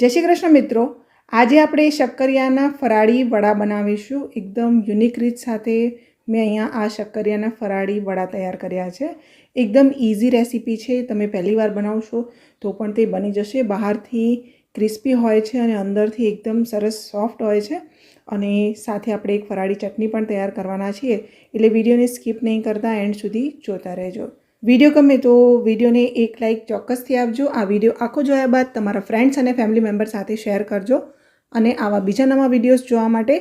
જય શ્રી કૃષ્ણ મિત્રો. આજે આપણે શક્કરિયાના ફરાળી વડા બનાવીશું. એકદમ યુનિક રીત સાથે મેં અહીંયા આ શક્કરિયાના ફરાળી વડા તૈયાર કર્યા છે. એકદમ ઇઝી રેસીપી છે. તમે પહેલી વાર બનાવશો તો પણ તે બની જશે. બહારથી ક્રિસ્પી હોય છે અને અંદરથી એકદમ સરસ સોફ્ટ હોય છે. અને સાથે આપણે એક ફરાળી ચટણી પણ તૈયાર કરવાના છીએ. એટલે વિડીયોને સ્કીપ નહીં કરતા. એન્ડ સુધી જોતા રહેજો. વીડિયો ગમે તો વિડીયોને એક લાઇક ચોક્કસથી આપજો. આ વીડિયો આખો જોયા બાદ તમારા ફ્રેન્ડ્સ અને ફેમિલી મેમ્બર સાથે શેર કરજો અને આવા બીજા નવા વિડીયોઝ જોવા માટે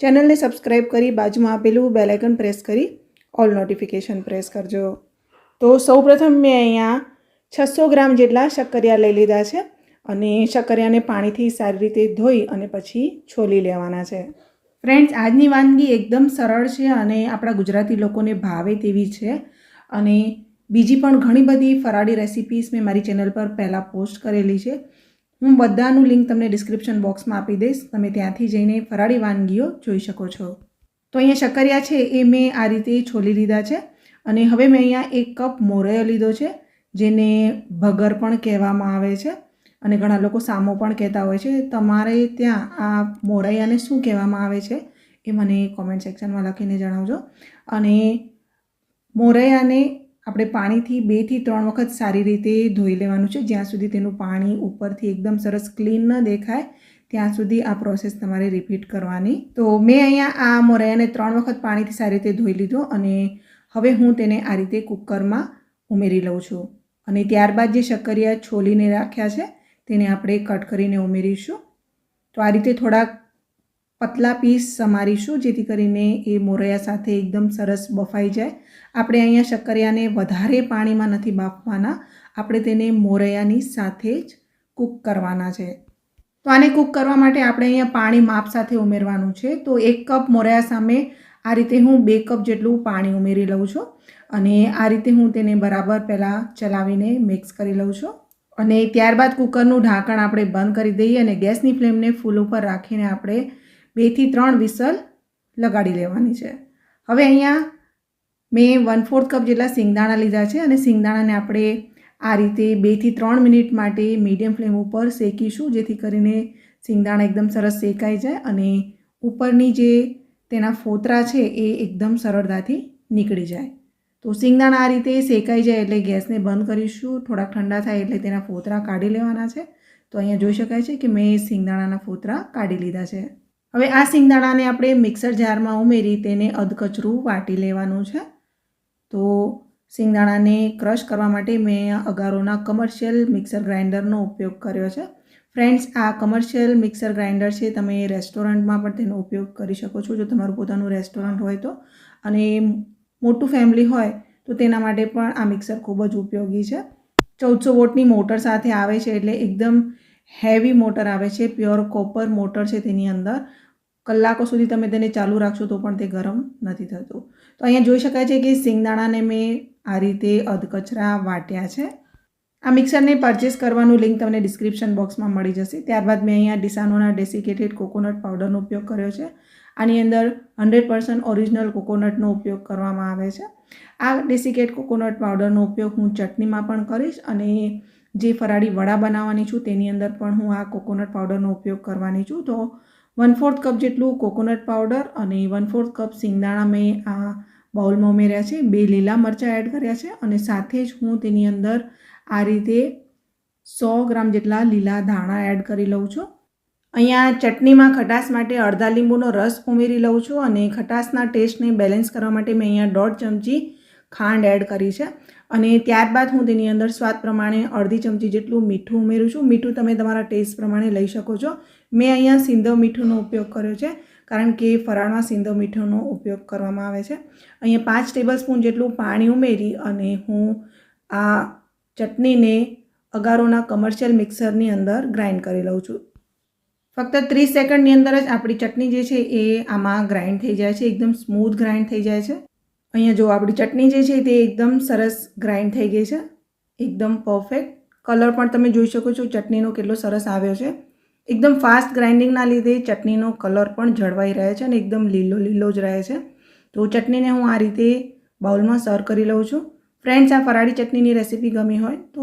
ચેનલને સબસ્ક્રાઈબ કરી બાજુમાં આપેલું બેલાઇકન પ્રેસ કરી ઓલ નોટિફિકેશન પ્રેસ કરજો. તો સૌપ્રથમ મેં અહીંયા છસો ગ્રામ જેટલા શક્કરિયા લઈ લીધા છે અને શક્કરિયાને પાણીથી સારી રીતે ધોઈ અને પછી છોલી લેવાના છે. ફ્રેન્ડ્સ આજની વાનગી એકદમ સરળ છે અને આપણા ગુજરાતી લોકોને ભાવે તેવી છે અને બીજી પણ ઘણી બધી ફરાળી રેસિપીસ મેં મારી ચેનલ પર પહેલાં પોસ્ટ કરેલી છે. હું બધાનું લિંક તમને ડિસ્ક્રિપ્શન બોક્સમાં આપી દઈશ. તમે ત્યાંથી જઈને ફરાળી વાનગીઓ જોઈ શકો છો. તો અહીંયા શક્કરિયા છે એ મેં આ રીતે છોલી લીધા છે અને હવે મેં અહીંયા એક કપ મોરૈયો લીધો છે, જેને ભગર પણ કહેવામાં આવે છે અને ઘણા લોકો સામો પણ કહેતા હોય છે. તમારે ત્યાં આ મોરૈયાને શું કહેવામાં આવે છે એ મને કોમેન્ટ સેક્શનમાં લખીને જણાવજો. અને મોરૈયાને આપણે પાણીથી બેથી ત્રણ વખત સારી રીતે ધોઈ લેવાનું છે. જ્યાં સુધી તેનું પાણી ઉપરથી એકદમ સરસ ક્લીન ન દેખાય, ત્યાં સુધી આ પ્રોસેસ તમારે રિપીટ કરવાની. તો મેં અહીંયા આ મોરૈયાને ત્રણ વખત પાણીથી સારી રીતે ધોઈ લીધો અને હવે હું તેને આ રીતે કુકરમાં ઉમેરી લઉં છું. અને ત્યારબાદ જે શક્કરિયા છોલીને રાખ્યા છે, તેને આપણે કટ કરીને ઉમેરીશું. તો આ રીતે થોડાક પતલા પીસ સમારીશું, જેથી કરીને એ મોરૈયા સાથે એકદમ સરસ બફાઈ જાય. આપણે અહીંયા શક્કરિયાને વધારે પાણીમાં નથી બાફવાના. આપણે તેને મોરૈયાની સાથે જ કૂક કરવાના છે. તો આને કૂક કરવા માટે આપણે અહીંયા પાણી માપ સાથે ઉમેરવાનું છે. તો એક કપ મોરૈયા સામે આ રીતે હું બે કપ જેટલું પાણી ઉમેરી લઉં છું. અને આ રીતે હું તેને બરાબર પહેલાં ચલાવીને મિક્સ કરી લઉં છું. અને ત્યારબાદ કુકરનું ઢાંકણ આપણે બંધ કરી દઈએ અને ગેસની ફ્લેમને ફૂલ ઉપર રાખીને આપણે બેથી ત્રણ વિસલ લગાડી લેવાની છે. હવે અહીંયા મેં વન ફોર્થ કપ જેટલા સિંગદાણા લીધા છે અને સિંગદાણાને આપણે આ રીતે બેથી ત્રણ મિનિટ માટે મીડિયમ ફ્લેમ ઉપર શેકીશું, જેથી કરીને સિંગદાણા એકદમ સરસ શેકાઈ જાય અને ઉપરની જે તેના ફોતરા છે એ એકદમ સરળતાથી નીકળી જાય. તો સિંગદાણા આ રીતે શેકાઈ જાય એટલે ગેસને બંધ કરીશું, થોડાક ઠંડા થાય એટલે તેના ફોતરા કાઢી લેવાના છે. તો અહીંયા જોઈ શકાય છે કે મેં સિંગદાણાના ફોતરા કાઢી લીધા છે. હવે આ સિંગદાણાને આપણે મિક્સર જારમાં ઉમેરી તેને અધકચરું વાટી લેવાનું છે. તો સિંગદાણાને ક્રશ કરવા માટે મેં અગારોના કમર્શિયલ મિક્સર ગ્રાઇન્ડરનો ઉપયોગ કર્યો છે. ફ્રેન્ડ્સ આ કમર્શિયલ મિક્સર ગ્રાઇન્ડર છે. તમે રેસ્ટોરન્ટમાં પણ તેનો ઉપયોગ કરી શકો છો, જો તમારું પોતાનું રેસ્ટોરન્ટ હોય તો. અને મોટું ફેમિલી હોય તો તેના માટે પણ આ મિક્સર ખૂબ જ ઉપયોગી છે. ચૌદસો વોટની મોટર સાથે આવે છે એટલે એકદમ હેવી મોટર આવે છે, પ્યોર કોપર મોટર છે તેની અંદર. કલાકો સુધી તમે તેને ચાલુ રાખશો તો પણ તે ગરમ નથી થતું. તો અહીંયા જોઈ શકાય છે કે સિંગદાણાને મેં આ રીતે અધકચરા વાટ્યા છે. આ મિક્સરને પરચેસ કરવાનું લિંક તમને ડિસ્ક્રિપ્શન બોક્સમાં મળી જશે. ત્યારબાદ મેં અહીંયા ડિસાનોના ડેસિકેટેડ કોકોનટ પાવડરનો ઉપયોગ કર્યો છે. આની અંદર હંડ્રેડ પર્સન્ટ ઓરિજિનલ કોકોનટનો ઉપયોગ કરવામાં આવે છે. આ ડેસિકેટ કોકોનટ પાવડરનો ઉપયોગ હું ચટણીમાં પણ કરીશ અને જે ફરાળી વડા બનાવવાની છું, તેની અંદર પણ હું આ કોકોનટ પાવડરનો ઉપયોગ કરવાની છું. તો વન ફોર્થ કપ જેટલું કોકોનટ પાવડર અને વન ફોર્થ કપ સિંગદાણા મેં આ બાઉલમાં ઉમેર્યા છે. બે લીલા મરચાં એડ કર્યા છે અને સાથે જ હું તેની અંદર આ રીતે સો ગ્રામ જેટલા લીલા ધાણા એડ કરી લઉં છું. અહીંયા ચટણીમાં ખટાશ માટે અડધા લીંબુનો રસ ઉમેરી લઉં છું અને ખટાશના ટેસ્ટને બેલેન્સ કરવા માટે મેં અહીંયા દોઢ ચમચી ખાંડ એડ કરી છે. અને ત્યારબાદ હું તેની અંદર સ્વાદ પ્રમાણે અડધી ચમચી જેટલું મીઠું ઉમેરું છું. મીઠું તમે તમારા ટેસ્ટ પ્રમાણે લઈ શકો છો. મેં અહીંયા સિંધવ મીઠુંનો ઉપયોગ કર્યો છે, કારણ કે ફરાળમાં સિંધવ મીઠુંનો ઉપયોગ કરવામાં આવે છે. અહીંયા પાંચ ટેબલ સ્પૂન જેટલું પાણી ઉમેરી અને હું આ ચટણીને અગારોના કમર્શિયલ મિક્સરની અંદર ગ્રાઇન્ડ કરી લઉં છું. ફક્ત ત્રીસ સેકન્ડની અંદર જ આપણી ચટણી જે છે એ આમાં ગ્રાઇન્ડ થઈ જાય છે, એકદમ સ્મૂથ ગ્રાઇન્ડ થઈ જાય છે. અહીંયા જો આપણી ચટણી જે છે તે એકદમ સરસ ગ્રાઇન્ડ થઈ ગઈ છે. એકદમ પરફેક્ટ કલર પણ તમે જોઈ શકો છો ચટણીનો કેટલો સરસ આવ્યો છે. એકદમ ફાસ્ટ ગ્રાઇન્ડિંગના લીધે ચટણીનો કલર પણ જળવાઈ રહે છે અને એકદમ લીલો લીલો જ રહે છે. તો ચટણીને હું આ રીતે બાઉલમાં સર્વ કરી લઉં છું. ફ્રેન્ડ્સ આ ફરાળી ચટણીની રેસીપી ગમી હોય તો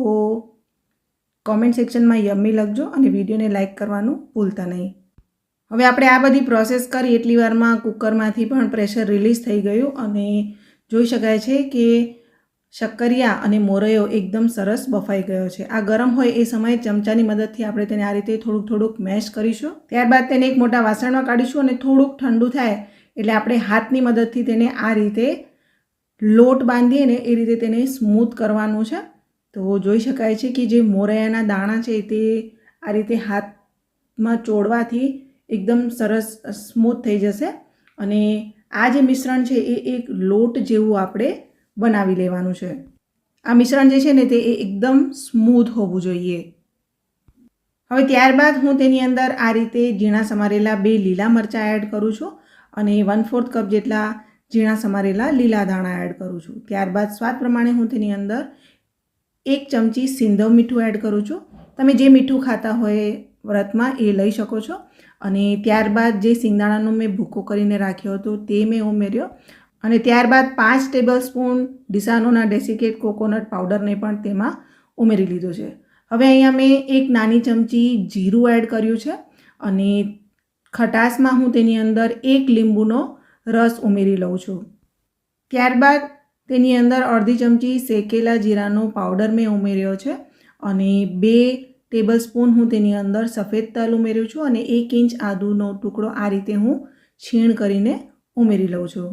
કોમેન્ટ સેક્શનમાં યમ્મી લખજો અને વિડીયોને લાઇક કરવાનું ભૂલતા નહીં. હવે આપણે આ બધી પ્રોસેસ કરી, એટલી વારમાં કુકરમાંથી પણ પ્રેશર રિલીઝ થઈ ગયું અને જોઈ શકાય છે કે શક્કરિયા અને મોરૈયો એકદમ સરસ બફાઈ ગયો છે. આ ગરમ હોય એ સમયે ચમચાની મદદથી આપણે તેને આ રીતે થોડુંક થોડુંક મેશ કરીશું. ત્યારબાદ તેને એક મોટા વાસણમાં કાઢીશું અને થોડુંક ઠંડુ થાય એટલે આપણે હાથની મદદથી તેને આ રીતે લોટ બાંધીએ ને એ રીતે તેને સ્મૂથ કરવાનું છે. તો જોઈ શકાય છે કે જે મોરૈયાના દાણા છે તે આ રીતે હાથમાં ચોડવાથી એકદમ સરસ સ્મૂથ થઈ જશે. અને આ જે મિશ્રણ છે એ એક લોટ જેવું આપણે બનાવી લેવાનું છે. આ મિશ્રણ જે છે ને તે એકદમ સ્મૂથ હોવું જોઈએ. હવે ત્યારબાદ હું તેની અંદર આ રીતે ઝીણા સમારેલા બે લીલા મરચાં એડ કરું છું અને વન ફોર્થ કપ જેટલા ઝીણા સમારેલા લીલા દાણા એડ કરું છું. ત્યારબાદ સ્વાદ પ્રમાણે હું તેની અંદર એક ચમચી સિંધવ મીઠું એડ કરું છું. તમે જે મીઠું ખાતા હોય વ્રતમાં એ લઈ શકો છો. અને ત્યારબાદ જે સિંગદાણાનો મેં ભૂકો કરીને રાખ્યો હતો તે મેં ઉમેર્યો. અને ત્યારબાદ પાંચ ટેબલ સ્પૂન ડિસાનોના ડેસિકેટ કોકોનટ પાવડરને પણ તેમાં ઉમેરી લીધો છે. હવે અહીંયા મેં એક નાની ચમચી જીરું એડ કર્યું છે. અને ખટાશમાં હું તેની અંદર એક લીંબુનો રસ ઉમેરી લઉં છું. ત્યારબાદ તેની અંદર અડધી ચમચી શેકેલા જીરાનો પાવડર મેં ઉમેર્યો છે. અને બે ટેબલ સ્પૂન હું તેની અંદર સફેદ તલ ઉમેર્યું છું અને એક ઇંચ આદુનો ટુકડો આ રીતે હું છીણ કરીને ઉમેરી લઉં છું.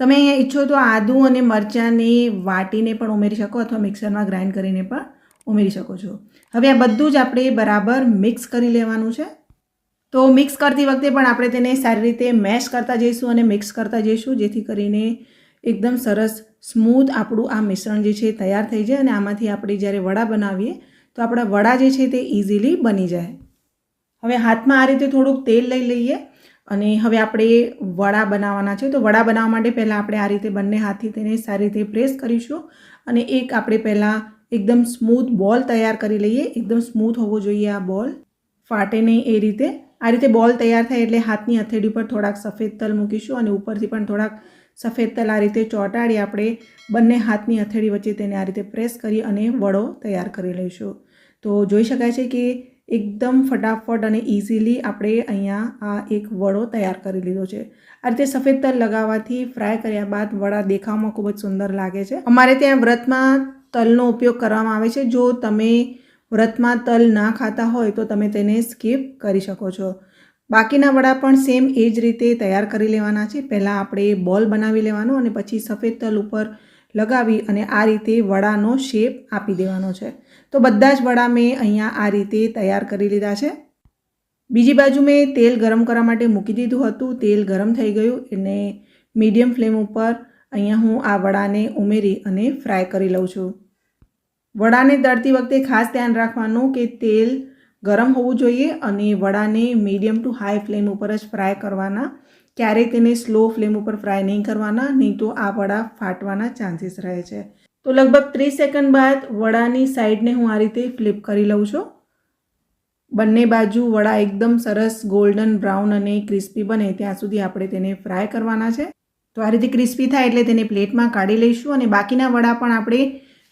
તમે અહીંયા ઈચ્છો તો આદું અને મરચાંને વાટીને પણ ઉમેરી શકો અથવા મિક્સરમાં ગ્રાઇન્ડ કરીને પણ ઉમેરી શકો છો. હવે આ બધું જ આપણે બરાબર મિક્સ કરી લેવાનું છે. તો મિક્સ કરતી વખતે પણ આપણે તેને સારી રીતે મેશ કરતા જઈશું અને મિક્સ કરતા જઈશું, જેથી કરીને એકદમ સરસ સ્મૂથ આપણું આ મિશ્રણ જે છે તૈયાર થઈ જાય અને આમાંથી આપણે જ્યારે વડા બનાવીએ તો આપણા વડા જે છે તે ઇઝીલી બની જાય. હવે હાથમાં આ રીતે થોડુંક તેલ લઈ લઈએ અને હવે આપણે વડા બનાવવાના છે. તો વડા બનાવવા માટે પહેલાં આપણે આ રીતે બંને હાથથી તેને સારી રીતે પ્રેસ કરીશું અને એક આપણે પહેલાં એકદમ સ્મૂથ બોલ તૈયાર કરી લઈએ. એકદમ સ્મૂથ હોવો જોઈએ આ બોલ ફાટે નહીં એ રીતે. આ રીતે બોલ તૈયાર થાય એટલે હાથની હથેળી પર થોડાક સફેદ તલ મૂકીશું અને ઉપરથી પણ થોડાક સફેદ તલ આ રીતે ચોંટાડી આપણે બંને હાથની હથેળી વચ્ચે તેને આ રીતે પ્રેસ કરી અને વડો તૈયાર કરી લઈશું. તો જોઈ શકાય છે કે એકદમ ફટાફટ અને ઇઝીલી આપણે અહીંયા આ એક વડો તૈયાર કરી લીધો છે. આ રીતે સફેદ તલ લગાવવાથી ફ્રાય કર્યા બાદ વડા દેખાવમાં ખૂબ જ સુંદર લાગે છે. અમારે ત્યાં વ્રતમાં તલનો ઉપયોગ કરવામાં આવે છે. જો તમે વ્રતમાં તલ ના ખાતા હોય તો તમે તેને સ્કીપ કરી શકો છો. બાકીના વડા પણ સેમ એ જ રીતે તૈયાર કરી લેવાના છે. પહેલાં આપણે બોલ બનાવી લેવાનો અને પછી સફેદ તલ ઉપર લગાવી અને આ રીતે વડાનો શેપ આપી દેવાનો છે. તો બધા જ વડા મેં અહીંયા આ રીતે તૈયાર કરી લીધા છે. બીજી બાજુ મેં તેલ ગરમ કરવા માટે મૂકી દીધું હતું. તેલ ગરમ થઈ ગયું અને મીડિયમ ફ્લેમ ઉપર અહીંયા હું આ વડાને ઉમેરી અને ફ્રાય કરી લઉં છું. વડાને તળતી વખતે ખાસ ધ્યાન રાખવાનું કે તેલ ગરમ હોવું જોઈએ અને વડાને મીડિયમ ટુ હાઈ ફ્લેમ ઉપર જ ફ્રાય કરવાના. ક્યારેય તેને સ્લો ફ્લેમ ઉપર ફ્રાય નહીં કરવાના, નહીં તો આ વડા ફાટવાના ચાન્સીસ રહે છે. તો લગભગ ત્રીસ સેકન્ડ બાદ વડાની સાઈડને હું આ રીતે ફ્લિપ કરી લઉં છું. બંને બાજુ વડા એકદમ સરસ ગોલ્ડન બ્રાઉન અને ક્રિસ્પી બને ત્યાં સુધી આપણે તેને ફ્રાય કરવાના છે. તો આ રીતે ક્રિસ્પી થાય એટલે તેને પ્લેટમાં કાઢી લઈશું અને બાકીના વડા પણ આપણે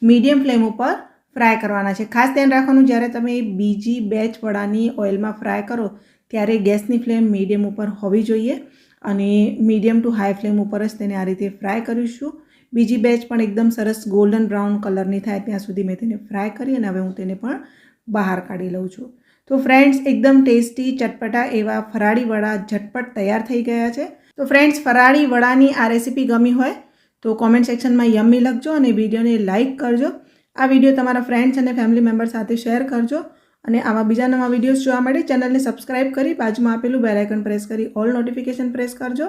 મીડિયમ ફ્લેમ ઉપર ફ્રાય કરવાના છે. ખાસ ધ્યાન રાખવાનું, જ્યારે તમે બીજી બેચ વડાની ઓઇલમાં ફ્રાય કરો, ત્યારે ગેસની ફ્લેમ મીડિયમ ઉપર હોવી જોઈએ અને મીડિયમ ટુ હાઈ ફ્લેમ ઉપર જ તેને આ રીતે ફ્રાય કરીશું. બીજી બેચ પણ એકદમ સરસ ગોલ્ડન બ્રાઉન કલરની થાય ત્યાં સુધી મેં તેને ફ્રાય કરી અને હવે હું તેને પણ બહાર કાઢી લઉં છું. તો ફ્રેન્ડ્સ એકદમ ટેસ્ટી ચટપટા એવા ફરાળી વડા ઝટપટ તૈયાર થઈ ગયા છે. તો ફ્રેન્ડ્સ ફરાળી વડાની આ રેસીપી ગમી હોય તો કોમેન્ટ સેક્શનમાં યમ્મી લખજો અને વિડીયોને લાઇક કરજો. આ વીડિયો તમારા ફ્રેન્ડ્સ અને ફેમિલી મેમ્બર સાથે શેર કરજો અને આવા બીજા નવા વિડીયોઝ જોવા માટે ચેનલને સબસ્ક્રાઇબ કરી બાજુમાં આપેલું બેલાઇકન પ્રેસ કરી ઓલ નોટિફિકેશન પ્રેસ કરજો.